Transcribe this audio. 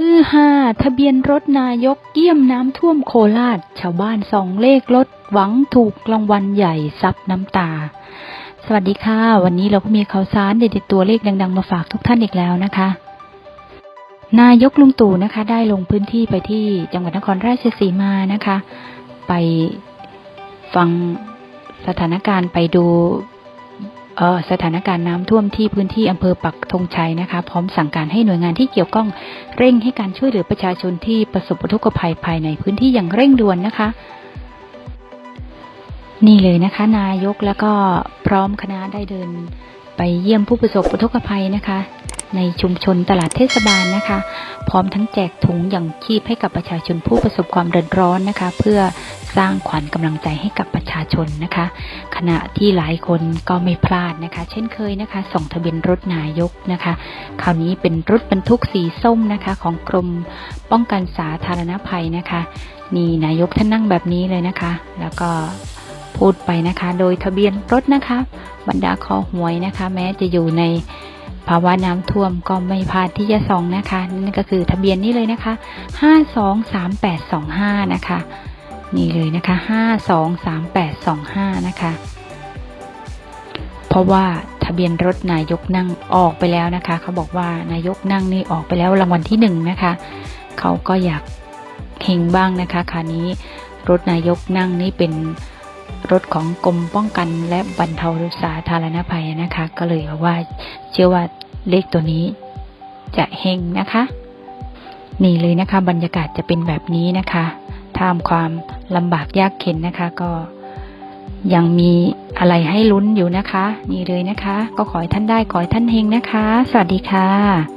ฮือฮาทะเบียนรถนายกเยี่ยมน้ำท่วมโคราช ชาวบ้านสองเลขรถหวังถูกรางวัลใหญ่ซับน้ำตา สวัสดีค่ะ วันนี้เราก็มีข่าวสารเด็ดๆตัวเลขดังๆ มาฝากทุกท่านอีกแล้วนะคะ นายกลุงตู่นะคะ ได้ลงพื้นที่ไปที่จังหวัดนครราชสีมานะคะ ไปฟังสถานการณ์ไปดู สถานการณ์น้ำท่วมที่พื้นที่อำเภอปักธงชัยนะคะ พร้อมสั่งการให้หน่วยงานที่เกี่ยวข้องเร่งให้การช่วยเหลือประชาชนที่ประสบอุทกภัยภายในพื้นที่อย่างเร่งด่วนนะคะ นี่เลยนะคะ นายกแล้วก็พร้อมคณะได้เดินไปเยี่ยมผู้ประสบอุทกภัยนะคะ ในชุมชนตลาดเทศบาลนะคะ พร้อมทั้งแจกถุงอย่างชีพให้กับประชาชนผู้ประสบความเดือดร้อนนะคะ เพื่อสร้างขวัญกำลังใจให้กับประชาชนนะคะ ขณะที่หลายคนก็ไม่พลาดนะคะ เช่นเคยนะคะ ส่งทะเบียนรถนายกนะคะ คราวนี้เป็นรถบรรทุกสีส้มนะคะ ของกรมป้องกันสาธารณภัยนะคะนี่นายกท่านนั่งแบบนี้เลยนะคะ แล้วก็พูดไปนะคะ โดยทะเบียนรถนะคะ บรรดาคอหวยนะคะ แม้จะอยู่ใน ภาวะน้ำท่วมก็ไม่พลาดที่จะส่องนะคะนั่นก็คือทะเบียนนี้เลยนะคะ 523825 นะคะ นี่เลยนะคะ 523825 นะคะ เพราะว่าทะเบียนรถนายกนั่งออกไปแล้วนะคะ เขาบอกว่านายกนั่งนี่ออกไปแล้วรางวัลที่หนึ่งนะคะ เขาก็อยากเฮงบ้างนะคะคราวนี้รถนายกนั่งนี่เป็น รถของกรมป้องกันและบรรเทาสาธารณภัยนะคะ ก็เลยว่าเชื่อว่าเลขตัวนี้จะเฮงนะคะ นี่เลยนะคะ บรรยากาศจะเป็นแบบนี้นะคะท่ามความลำบากยากเข็นนะคะ ก็ยังมีอะไรให้ลุ้นอยู่นะคะ นี่เลยนะคะ ก็ขอให้ท่านได้ขอให้ท่านเฮงนะคะ สวัสดีค่ะ